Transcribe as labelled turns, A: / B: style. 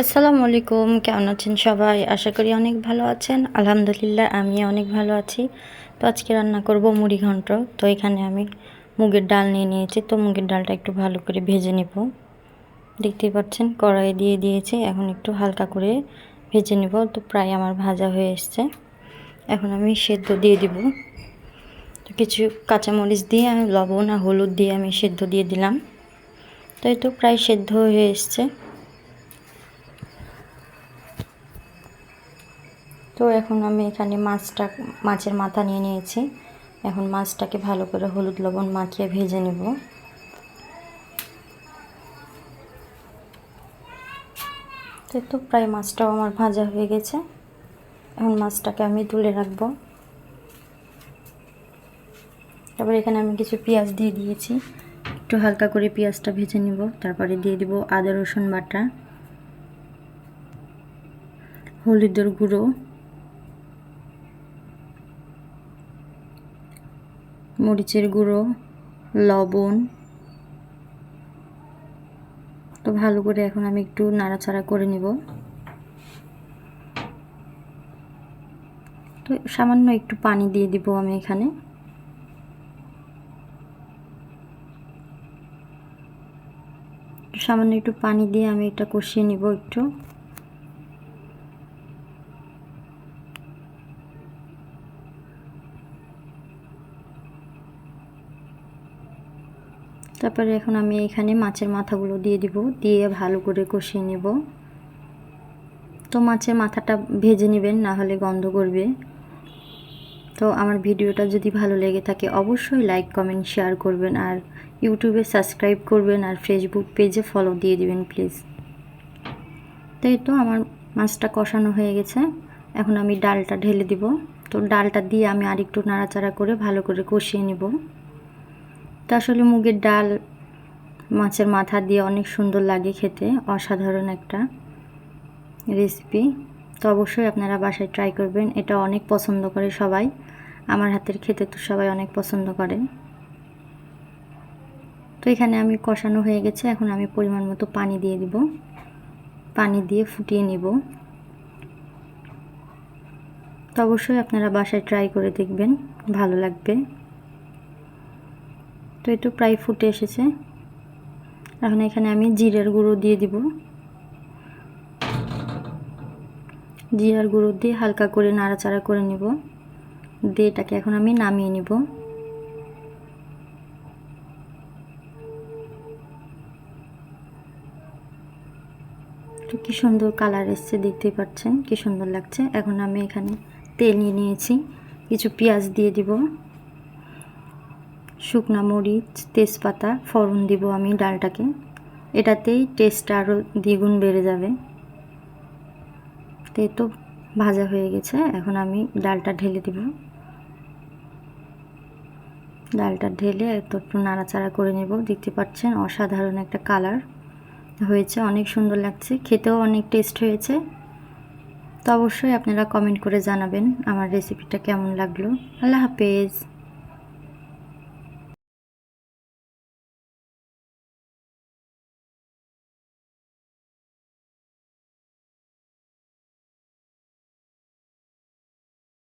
A: আসসালামু আলাইকুম কেমন আছেন সবাই? আশা করি অনেক ভালো আছেন। আলহামদুলিল্লাহ আমি অনেক ভালো আছি। তো আজকে রান্না করব মুড়ি ঘন্ট। তো এখানে আমি মুগের ডাল নিয়ে নিয়েছি। তো মুগের ডালটা একটু ভালো করে ভেজে নেব। দেখতেই পাচ্ছেন, কড়াই দিয়ে দিয়েছি। এখন একটু হালকা করে ভেজে নেব। তো প্রায় আমার ভাজা হয়ে এসছে। এখন আমি সেদ্ধ দিয়ে দিব। তো কিছু কাঁচামরিচ দিয়ে আমি লবণ আর হলুদ দিয়ে আমি সেদ্ধ দিয়ে দিলাম। তো এই তো প্রায় সেদ্ধ হয়ে এসছে। তো এখন আমি এখানে মাছটা, মাছের মাথা নিয়ে নিয়েছি। এখন মাছটাকে ভালো করে হলুদ লবণ মাখিয়ে ভেজে নেব। তো প্রায় মাছটাও আমার ভাজা হয়ে গেছে। এখন মাছটাকে আমি তুলে রাখব। তারপর এখানে আমি কিছু পেঁয়াজ দিয়ে দিয়েছি। একটু হালকা করে পেঁয়াজটা ভেজে নিব। তারপরে দিয়ে দিব আদা রসুন বাটা, হলুদের গুঁড়ো। মরিচের গুঁড়ো, লবণ। তো ভালো করে এখন আমি একটু নাড়াচাড়া করে নিব। তো সামান্য একটু পানি দিয়ে দিব আমি এখানে। সামান্য একটু পানি দিয়ে আমি এটা কষিয়ে নিব একটু। তারপরে এখন আমি এখানে মাছের মাথাগুলো দিয়ে দিব, দিয়ে ভালো করে কষিয়ে নেব। তো মাছের মাথাটা ভেজে নেবেন, না হলে গন্ধ করবে। তো আমার ভিডিওটা যদি ভালো লেগে থাকে, অবশ্যই লাইক, কমেন্ট, শেয়ার করবেন আর ইউটিউবে সাবস্ক্রাইব করবেন আর ফেসবুক পেজে ফলো দিয়ে দিবেন, প্লিজ। তো এই তো আমার মাছটা কষানো হয়ে গেছে। এখন আমি ডালটা ঢেলে দিব। তো ডালটা দিয়ে আমি আরেকটু নাড়াচাড়া করে ভালো করে কষিয়ে নিব। তো আসলে মুগের ডাল মাছের মাথা দিয়ে অনেক সুন্দর লাগে খেতে, অসাধারণ একটা রেসিপি তো অবশ্যই আপনারা বাসায় ট্রাই করবেন, এটা অনেক পছন্দ করে সবাই। আমার হাতের খেতে তো সবাই অনেক পছন্দ করে। তো এখানে আমি কষানো হয়ে গেছে, এখন আমি পরিমাণ মতো পানি দিয়ে দিব। পানি দিয়ে ফুটিয়ে নিব। তো অবশ্যই আপনারা বাসায় ট্রাই করে দেখবেন, ভালো লাগবে। তো একটু প্রায় ফুটে এসেছে। এখন এখানে আমি জিরার গুঁড়ো দিয়ে দিব। জিরার গুঁড়ো দিয়ে হালকা করে নাড়াচাড়া করে নিব। দিয়ে এটাকে এখন আমি নামিয়ে নিব। তো কী সুন্দর কালার এসছে দেখতেই পাচ্ছেন, কী সুন্দর লাগছে। এখন আমি এখানে তেল নিয়ে নিয়েছি। কিছু পেঁয়াজ দিয়ে দিব। শুকনা মরিচ, তেজপাতা, ফোড়ন দিব আমি ডালটাকে। এটাতেই টেস্ট আরও দ্বিগুণ বেড়ে যাবে। তো তো ভাজা হয়ে গেছে, এখন আমি ডালটা ঢেলে দিব। ডালটা ঢেলে একটু একটু নাড়াচাড়া করে নেব, দেখতে পাচ্ছেন অসাধারণ একটা কালার হয়েছে, অনেক সুন্দর লাগছে, খেতেও অনেক টেস্ট হয়েছে। তো অবশ্যই আপনারা কমেন্ট করে জানাবেন আমার রেসিপিটা কেমন লাগল। আল্লাহ হাফেজ।